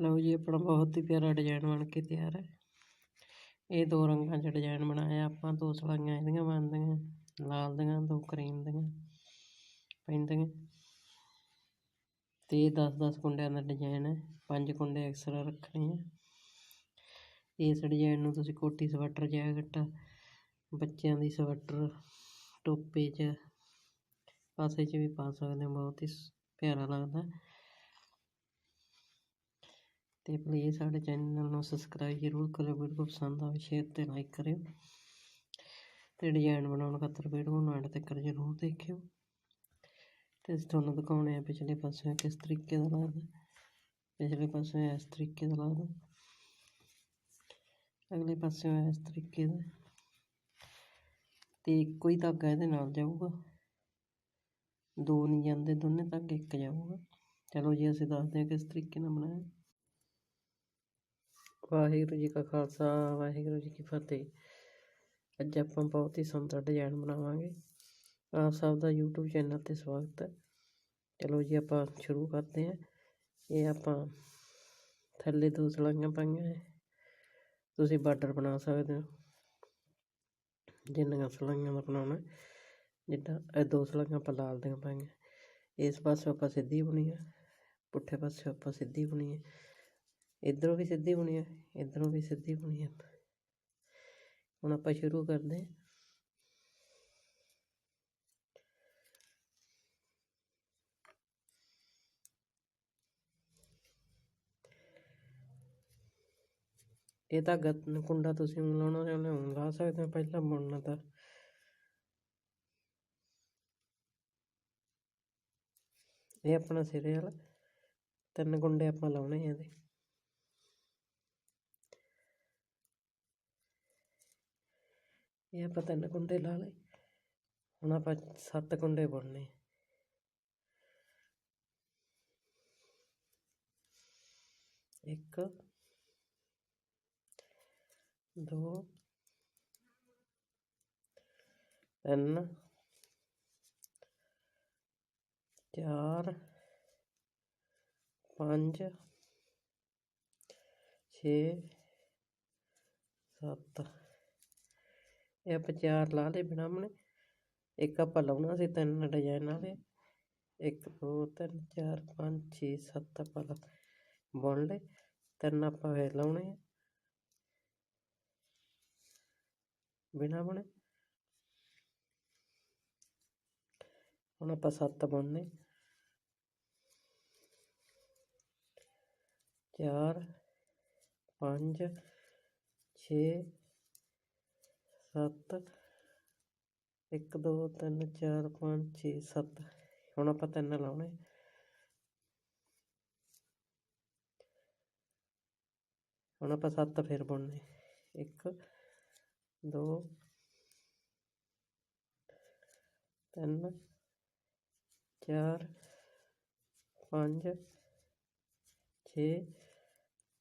ਲਓ ਜੀ, ਆਪਣਾ ਬਹੁਤ ਹੀ ਪਿਆਰਾ ਡਿਜ਼ਾਈਨ ਬਣ ਕੇ ਤਿਆਰ ਹੈ। ਇਹ ਦੋ ਰੰਗਾਂ 'ਚ ਡਿਜ਼ਾਈਨ ਬਣਾਇਆ ਆਪਾਂ, ਦੋ ਸਲਾਈਆਂ ਇਹਦੀਆਂ ਬਣਦੀਆਂ, ਲਾਲ ਦੀਆਂ, ਦੋ ਕਰੀਮ ਦੀਆਂ, ਪੈਂਦੀਆਂ। ਤੇ ਇਹ 10-10 ਕੁੰਡਿਆਂ ਦਾ ਡਿਜ਼ਾਈਨ ਹੈ, ਪੰਜ ਕੁੰਡੇ ਐਕਸਟਰਾ ਰੱਖਣੇ ਆ। ਇਸ ਡਿਜ਼ਾਈਨ ਨੂੰ ਤੁਸੀਂ ਕੋਟੀ ਸਵੈਟਰ ਜੈਕਟ ਬੱਚਿਆਂ ਦੀ ਸਵੈਟਰ, ਟੋਪੇ 'ਚ ਪਾਸੇ 'ਚ ਵੀ ਪਾ ਸਕਦੇ ਹੋ, ਬਹੁਤ ਹੀ ਪਿਆਰਾ ਲੱਗਦਾ। ਅਤੇ ਪਲੀਜ਼ ਸਾਡੇ ਚੈਨਲ ਨੂੰ ਸਬਸਕ੍ਰਾਈਬ ਜ਼ਰੂਰ ਕਰਿਓ ਵੀਡੀਓ ਪਸੰਦ ਆਵੇ ਸ਼ੇਅਰ ਤੇ ਲਾਈਕ ਕਰਿਓ। ਅਤੇ ਡਿਜ਼ਾਈਨ ਬਣਾਉਣ ਖਾਤਰ ਵੀਡੀਓ ਨੂੰ ਐਂਡ ਤੱਕ ਜ਼ਰੂਰ ਦੇਖਿਓ। ਤੇ ਅਸੀਂ ਤੁਹਾਨੂੰ ਦਿਖਾਉਣੇ ਆ ਪਿਛਲੇ ਪਾਸੇ ਕਿਸ ਤਰੀਕੇ ਦਾ ਲੱਗਦਾ ਪਿਛਲੇ ਪਾਸੇ ਇਸ ਤਰੀਕੇ ਦਾ ਲੱਗਦਾ ਅਗਲੇ ਪਾਸੇ ਇਸ ਤਰੀਕੇ ਦਾ ਤੇ ਇੱਕੋ ਹੀ ਧਾਗਾ ਇਹਦੇ ਨਾਲ ਜਾਊਗਾ। ਦੋ ਨਹੀਂ ਜਾਂਦੇ, ਦੋਨੇ ਧਾਗੇ ਇੱਕ ਜਾਊਗਾ। ਚਲੋ ਜੀ, ਅਸੀਂ ਦੱਸਦੇ ਹਾਂ ਕਿਸ ਤਰੀਕੇ ਨਾਲ ਬਣਾਇਆ। ਵਾਹਿਗੁਰੂ ਜੀ ਕਾ ਖਾਲਸਾ, ਵਾਹਿਗੁਰੂ ਜੀ ਕੀ ਫਤਿਹ। ਅੱਜ ਆਪਾਂ ਬਹੁਤ ਹੀ ਸੁੰਦਰ ਡਿਜ਼ਾਈਨ ਬਣਾਵਾਂਗੇ। ਆਪ ਸਭ ਦਾ YouTube ਚੈਨਲ ਤੇ ਸਵਾਗਤ ਹੈ। ਚਲੋ ਜੀ, ਆਪਾਂ ਸ਼ੁਰੂ ਕਰਦੇ ਹਾਂ। ਇਹ ਆਪਾਂ ਥੱਲੇ ਦੋ ਸਲਾਈਆਂ ਪਾਈਆਂ ਹੈ ਤੁਸੀਂ ਬਾਰਡਰ ਬਣਾ ਸਕਦੇ ਹੋ। ਜਿੰਨੀਆਂ ਸਲਾਈਆਂ ਦਾ ਬਣਾਉਣਾ ਜਿੱਦਾਂ ਇਹ ਦੋ ਸਲਾਈਆਂ ਆਪਾਂ ਲਾਲ ਦੀਆਂ ਪਾਈਆਂ। ਇਸ ਪਾਸੇ ਆਪਾਂ ਸਿੱਧੀ ਬੁਣੀ ਹੈ। ਪੁੱਠੇ ਪਾਸੇ ਆਪਾਂ ਸਿੱਧੀ ਬੁਣੀ ਹੈ। ਇੱਧਰੋਂ ਵੀ ਸਿੱਧੀ ਬੁਣੀ ਹੈ ਇੱਧਰੋਂ ਵੀ ਸਿੱਧੀ ਬੁਣੀ ਹੈ ਹੁਣ ਆਪਾਂ ਸ਼ੁਰੂ ਕਰਦੇ ਹਾਂ। ਇਹ ਧਾਗਾ ਕੁੰਡਾ ਤੁਸੀਂ ਲਾਉਣਾ ਚਾਹੁੰਦੇ ਹੋ, ਲਾ ਸਕਦੇ ਹੋ ਪਹਿਲਾਂ ਬੁਣਨਾ ਤਾਂ। ਇਹ ਆਪਣਾ ਸਿਰੇ ਵਾਲਾ, ਤਿੰਨ ਗੁੰਡੇ ਆਪਾਂ ਲਾਉਣੇ ਆ ਇਹਦੇ। ਇਹ ਆਪਾਂ ਤਿੰਨ ਕੁੰਡੇ ਲਾ ਲਏ। ਹੁਣ ਆਪਾਂ ਸੱਤ ਕੁੰਡੇ ਬੁਣਨੇ। ਇੱਕ, ਦੋ, ਤਿੰਨ, ਚਾਰ, ਪੰਜ, ਛੇ, ਸੱਤ। ਇਹ ਆਪਾਂ ਚਾਰ ਲਾ ਲਏ ਬਿਨਾਂ ਬਣੇ ਇੱਕ ਆਪਾਂ ਲਾਉਣਾ ਸੀ, ਤਿੰਨ ਡਿਜ਼ਾਈਨ ਵਾਲੇ। ਇੱਕ, ਦੋ, ਤਿੰਨ, ਚਾਰ, ਪੰਜ, ਛੇ, ਸੱਤ ਆਪਾਂ ਬੁਣ ਲਏ। ਤਿੰਨ ਆਪਾਂ ਫੇਰ ਲਾਉਣੇ ਆ। ਬਿਨਾਂ ਬਣੇ ਹੁਣ ਆਪਾਂ ਸੱਤ ਬੁਣਨੇ। ਚਾਰ, ਪੰਜ, ਛੇ ਸੱਤ, ਇੱਕ, ਦੋ, ਤਿੰਨ, ਚਾਰ, ਪੰਜ, ਛੇ, ਸੱਤ। ਹੁਣ ਆਪਾਂ ਤਿੰਨ ਲਾਉਣੇ। ਹੁਣ ਆਪਾਂ ਸੱਤ ਫੇਰ ਬੁਣਨੇ। ਇੱਕ, ਦੋ, ਤਿੰਨ, ਚਾਰ, ਪੰਜ, ਛੇ,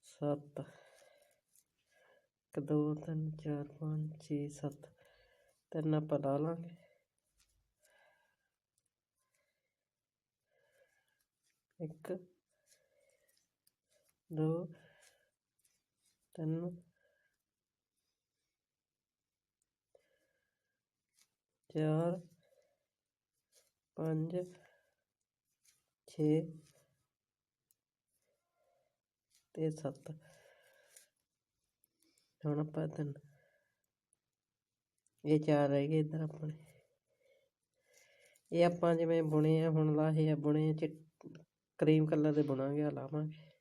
ਸੱਤ। ਇੱਕ, ਦੋ, ਤਿੰਨ, ਚਾਰ, ਪੰਜ, ਛੇ, ਸੱਤ, ਤਿੰਨ ਆਪਾਂ ਲਾ ਲਾਂਗੇ। ਇੱਕ, ਦੋ, ਤਿੰਨ, ਚਾਰ, ਪੰਜ, ਛੇ ਤੇ ਸੱਤ। ਹੁਣ ਆਪਾਂ ਤਿੰਨ। ਇਹ ਚਾਰ ਰਹਿ ਗਏ ਇੱਧਰ ਆਪਣੇ। ਇਹ ਆਪਾਂ ਜਿਵੇਂ ਬੁਣੇ ਆ, ਹੁਣ ਲਾਹੇ ਆ, ਬੁਣੇ ਚ ਕਰੀਮ ਕਲਰ ਦੇ ਬੁਣਾਂਗੇ ਆ ਲਾਵਾਂਗੇ।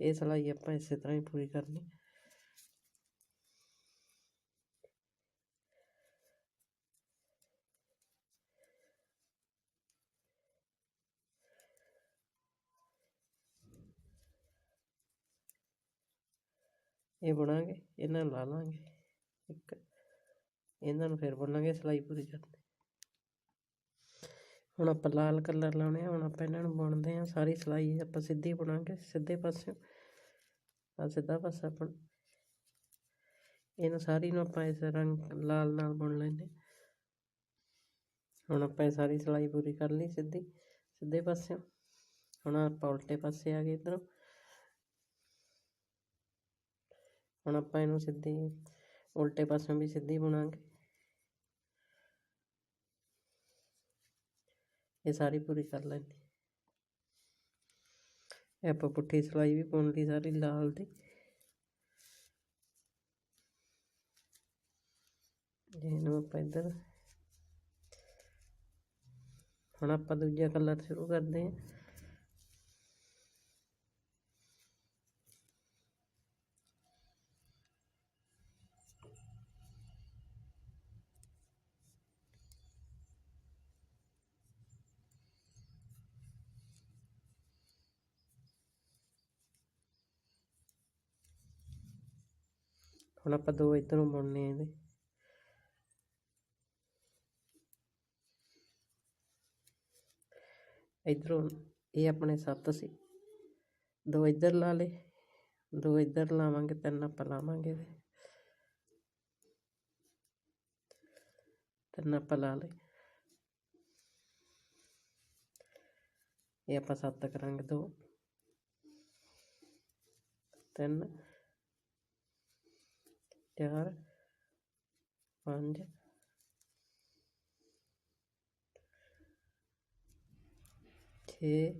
ਇਹ ਸਲਾਈ ਆਪਾਂ ਇਸੇ ਤਰ੍ਹਾਂ ਹੀ ਪੂਰੀ ਕਰਨੀ। ਇਹ ਬੁਣਾਂਗੇ, ਇਹਨਾਂ ਨੂੰ ਲਾ ਲਾਂਗੇ, ਇੱਕ। ਇਹਨਾਂ ਨੂੰ ਫਿਰ ਬੁਣਾਂਗੇ ਸਲਾਈ ਪੂਰੀ ਕਰਨੀ ਹੁਣ ਆਪਾਂ ਲਾਲ ਕਲਰ ਲਾਉਣੇ ਆ, ਹੁਣ ਆਪਾਂ ਇਹਨਾਂ ਨੂੰ ਬੁਣਦੇ ਆ, ਸਾਰੀ ਸਲਾਈ ਆਪਾਂ ਸਿੱਧੀ ਬੁਣਾਂਗੇ, ਸਿੱਧੇ ਪਾਸੇ ਆ ਸਿੱਧਾ ਪਾਸਾ ਆਪਾਂ ਇਹਨੂੰ ਸਾਰੀ ਨੂੰ ਆਪਾਂ ਇਸ ਰੰਗ ਲਾਲ ਨਾਲ ਬੁਣ ਲੈਂਦੇ ਹੁਣ ਆਪਾਂ ਇਹ ਸਾਰੀ ਸਲਾਈ ਪੂਰੀ ਕਰ ਲਈ ਸਿੱਧੀ, ਸਿੱਧੇ ਪਾਸੇ ਹੁਣ ਆਪਾਂ ਉਲਟੇ ਪਾਸੇ ਆ ਗਏ ਇੱਧਰੋਂ। ਹੁਣ ਆਪਾਂ ਇਹਨੂੰ ਸਿੱਧੀ ਉਲਟੇ ਪਾਸਿਓਂ ਵੀ ਸਿੱਧੀ ਬੁਣਾਂਗੇ। ਇਹ ਸਾਰੀ ਪੂਰੀ ਕਰ ਲੈਣੀ ਇਹ ਆਪਾਂ ਪੁੱਠੀ ਸਲਾਈ ਵੀ ਪਾਉਣ ਲਈ ਸਾਰੀ ਲਾਲ ਦੀ। ਇਹਨੂੰ ਆਪਾਂ ਇੱਧਰ ਹੁਣ ਆਪਾਂ ਦੂਜਾ ਕਲਰ ਸ਼ੁਰੂ ਕਰਦੇ ਹਾਂ। ਹੁਣ ਆਪਾਂ ਦੋ ਇੱਧਰੋਂ ਬੁਣਨੇ ਆ ਇਹਦੇ। ਇੱਧਰੋਂ ਇਹ ਆਪਣੇ ਸੱਤ ਸੀ। ਦੋ ਇੱਧਰ ਲਾ ਲਏ, ਦੋ ਇੱਧਰ ਲਾਵਾਂਗੇ, ਤਿੰਨ ਆਪਾਂ ਲਾਵਾਂਗੇ ਇਹਦੇ। ਤਿੰਨ ਆਪਾਂ ਲਾ ਲਏ। ਇਹ ਆਪਾਂ ਸੱਤ ਕਰਾਂਗੇ ਦੋ। ਤਿੰਨ ਚਾਰ ਪੰਜ ਛੇ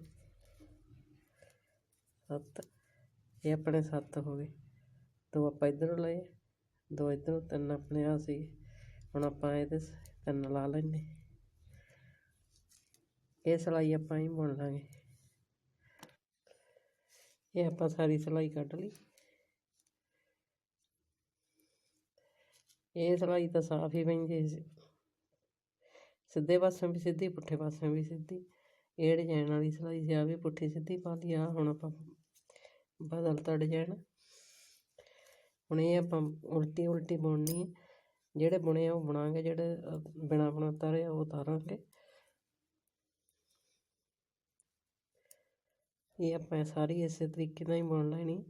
ਸੱਤ. ਇਹ ਆਪਣੇ ਸੱਤ ਹੋ ਗਏ। ਦੋ ਆਪਾਂ ਇੱਧਰੋਂ ਲਏ, ਦੋ ਇੱਧਰੋਂ, ਤਿੰਨ ਆਪਣੇ ਆ ਸੀ ਹੁਣ ਆਪਾਂ ਇਹਦੇ ਤਿੰਨ ਲਾ ਲੈਨੇ ਇਹ ਸਿਲਾਈ ਆਪਾਂ ਹੀ ਬੁਣ ਲਾਂਗੇ। ਇਹ ਆਪਾਂ ਸਾਰੀ ਸਿਲਾਈ ਕੱਢ ਲਈ। ਇਹ ਸਿਲਾਈ ਤਾਂ ਸਾਫ਼ ਹੀ ਪੈਂਦੀ ਸੀ ਸਿੱਧੇ ਪਾਸਿਓਂ ਵੀ ਸਿੱਧੀ ਪੁੱਠੇ ਪਾਸਿਓਂ ਵੀ ਸਿੱਧੀ। ਇਹ ਡਿਜ਼ਾਈਨ ਵਾਲੀ ਸਿਲਾਈ ਸੀ ਆ ਵੀ ਪੁੱਠੀ ਸਿੱਧੀ ਪਾ ਲਈ ਆ ਹੁਣ ਆਪਾਂ ਬਦਲਤਾ ਡਿਜ਼ਾਈਨ ਹੁਣ ਇਹ ਆਪਾਂ ਉਲਟੀ ਉਲਟੀ ਬੁਣਨੀ ਹੈ। ਜਿਹੜੇ ਬੁਣੇ ਆ ਉਹ ਬਣਾਂਗੇ ਜਿਹੜੇ ਅ, ਬਿਨਾਂ ਬੁਣਾ ਉਤਾਰੇ ਉਹ ਉਤਾਰਾਂਗੇ। ਇਹ ਆਪਾਂ ਸਾਰੀ ਇਸੇ ਤਰੀਕੇ ਨਾਲ ਹੀ ਬੁਣ ਲੈਣੀ।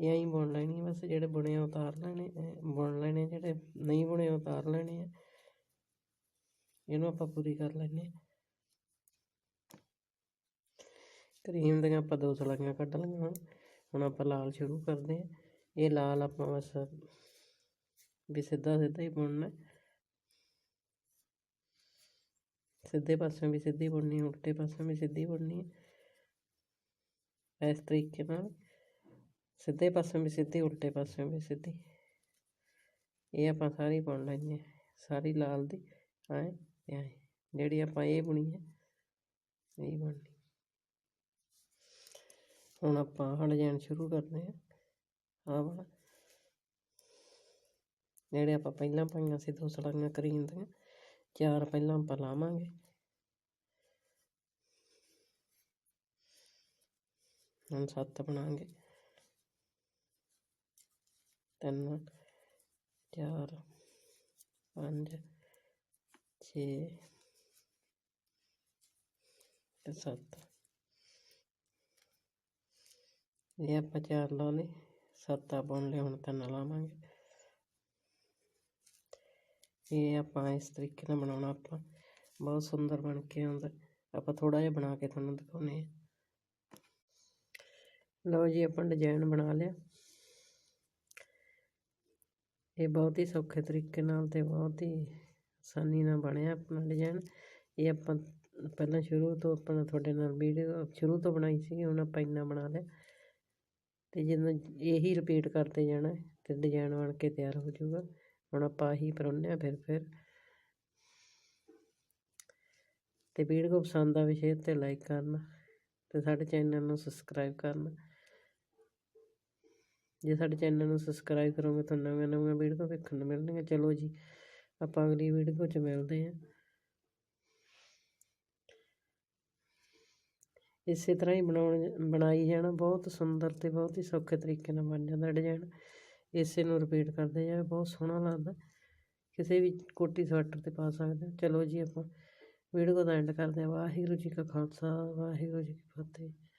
ਇਹ ਹੀ ਬੁਣ ਲੈਣੀ ਬਸ ਜਿਹੜੇ ਬੁਣੇ ਆ ਉਤਾਰ ਲੈਣੇ ਬੁਣ ਲੈਣੇ ਜਿਹੜੇ ਨਹੀਂ ਬੁਣੇ ਉਤਾਰ ਲੈਣੇ ਆ। ਇਹਨੂੰ ਆਪਾਂ ਪੂਰੀ ਕਰ ਲੈਣੇ ਆ। ਕਰੀਮ ਦੀਆਂ ਆਪਾਂ ਦੋ ਸਲਾਈਆਂ ਕੱਢ ਲਈਆਂ ਹੁਣ। ਹੁਣ ਆਪਾਂ ਲਾਲ ਸ਼ੁਰੂ ਕਰਦੇ ਹਾਂ ਇਹ ਲਾਲ ਆਪਾਂ ਬਸ ਵੀ ਸਿੱਧਾ ਸਿੱਧਾ ਹੀ ਬੁਣਨਾ। ਸਿੱਧੇ ਪਾਸਿਓਂ ਵੀ ਸਿੱਧੀ ਬੁਣਨੀ, ਉਲਟੇ ਪਾਸਿਓਂ ਵੀ ਸਿੱਧੀ ਬੁਣਨੀ ਹੈ ਇਸ ਤਰੀਕੇ ਨਾਲ। ਸਿੱਧੇ ਪਾਸਿਓਂ ਵੀ ਸਿੱਧੀ, ਉਲਟੇ ਪਾਸਿਓਂ ਵੀ ਸਿੱਧੀ। ਇਹ ਆਪਾਂ ਸਾਰੀ ਬੁਣ ਲੈਣੀ ਹੈ, ਸਾਰੀ ਲਾਲ ਦੀ, ਐਂ ਤੇ ਐਂ। ਜਿਹੜੀ ਆਪਾਂ ਇਹ ਬੁਣੀ ਹੈ, ਇਹ ਬਣਨੀ ਹੁਣ ਆਪਾਂ ਆਹ ਡਿਜ਼ਾਈਨ ਸ਼ੁਰੂ ਕਰਦੇ ਹਾਂ। ਆਹ ਵਾਲਾ। ਜਿਹੜੇ ਆਪਾਂ ਪਹਿਲਾਂ ਪਾਈਆਂ ਸੀ, ਦੋ ਸਲਾਈਆਂ ਕਰੀਮ ਦੀਆਂ ਚਾਰ ਪਹਿਲਾਂ ਆਪਾਂ ਲਾਵਾਂਗੇ। ਹੁਣ ਸੱਤ ਬਣਾਂਗੇ। ਤਿੰਨ ਚਾਰ ਪੰਜ ਛੇ ਤੇ ਸੱਤ ਇਹ ਆਪਾਂ ਚਾਰ ਲਾ ਲਏ ਸੱਤ ਆ ਬੁਣ ਹੁਣ ਤਿੰਨ ਲਾਵਾਂਗੇ ਇਹ ਆਪਾਂ ਇਸ ਤਰੀਕੇ ਨਾਲ ਬਣਾਉਣਾ ਆਪਾਂ ਬਹੁਤ ਸੁੰਦਰ ਬਣ ਕੇ ਆਉਂਦਾ ਆਪਾਂ ਥੋੜਾ ਜਿਹਾ ਬਣਾ ਕੇ ਤੁਹਾਨੂੰ ਦਿਖਾਉਂਦੇ ਆ ਲਓ ਜੀ ਆਪਾਂ ਡਿਜ਼ਾਈਨ ਬਣਾ ਲਿਆ ਇਹ ਬਹੁਤ ਹੀ ਸੌਖੇ ਤਰੀਕੇ ਨਾਲ ਅਤੇ ਬਹੁਤ ਹੀ ਆਸਾਨੀ ਨਾਲ ਬਣਿਆ ਆਪਣਾ ਡਿਜ਼ਾਇਨ ਇਹ ਆਪਾਂ ਪਹਿਲਾਂ ਸ਼ੁਰੂ ਤੋਂ ਆਪਣਾ ਤੁਹਾਡੇ ਨਾਲ ਵੀਡੀਓ ਸ਼ੁਰੂ ਤੋਂ ਬਣਾਈ ਸੀ ਹੁਣ ਆਪਾਂ ਇੰਨਾ ਬਣਾ ਲਿਆ। ਅਤੇ ਜਦੋਂ ਇਹੀ ਰਿਪੀਟ ਕਰਦੇ ਜਾਣਾ ਤੇ ਡਿਜ਼ਾਈਨ ਬਣ ਕੇ ਤਿਆਰ ਹੋ ਜਾਊਗਾ। ਹੁਣ ਆਪਾਂ ਆਹੀ ਪਰੋਨੇ ਆ ਫਿਰ ਫਿਰ। ਤੇ ਵੀਡੀਓ ਪਸੰਦ ਆਵੇ ਸ਼ੇਅਰ ਤੇ ਲਾਈਕ ਕਰਨਾ ਤੇ ਸਾਡੇ ਚੈਨਲ ਨੂੰ ਸਬਸਕ੍ਰਾਈਬ ਕਰਨਾ। ਜੇ ਸਾਡੇ ਚੈਨਲ ਨੂੰ ਸਬਸਕ੍ਰਾਈਬ ਕਰੋਗੇ ਤਾਂ ਨਵੀਆਂ ਨਵੀਆਂ ਵੀਡੀਓ ਵੇਖਣ ਨੂੰ ਮਿਲਣਗੀਆਂ ਚਲੋ ਜੀ, ਆਪਾਂ ਅਗਲੀ ਵੀਡੀਓ 'ਚ ਮਿਲਦੇ ਹਾਂ। ਇਸੇ ਤਰ੍ਹਾਂ ਹੀ ਬਣਾਉਣ, ਬਣਾਈ ਜਾਣਾ, ਬਹੁਤ ਸੁੰਦਰ ਤੇ ਬਹੁਤ ਹੀ ਸੌਖੇ ਤਰੀਕੇ ਨਾਲ ਬਣ ਜਾਂਦਾ ਡਿਜ਼ਾਈਨ ਇਸੇ ਨੂੰ ਰਿਪੀਟ ਕਰਦੇ ਜਾਵੇ ਬਹੁਤ ਸੋਹਣਾ ਲੱਗਦਾ। ਕਿਸੇ ਵੀ ਕੋਟੀ ਸਵੈਟਰ ਤੇ ਪਾ ਸਕਦੇ ਚਲੋ ਜੀ ਆਪਾਂ ਵੀਡੀਓ ਦਾ ਐਂਡ ਕਰਦੇ ਹਾਂ। ਵਾਹਿਗੁਰੂ ਜੀ ਕਾ ਖਾਲਸਾ, ਵਾਹਿਗੁਰੂ ਜੀ ਕੀ ਫਤਿਹ।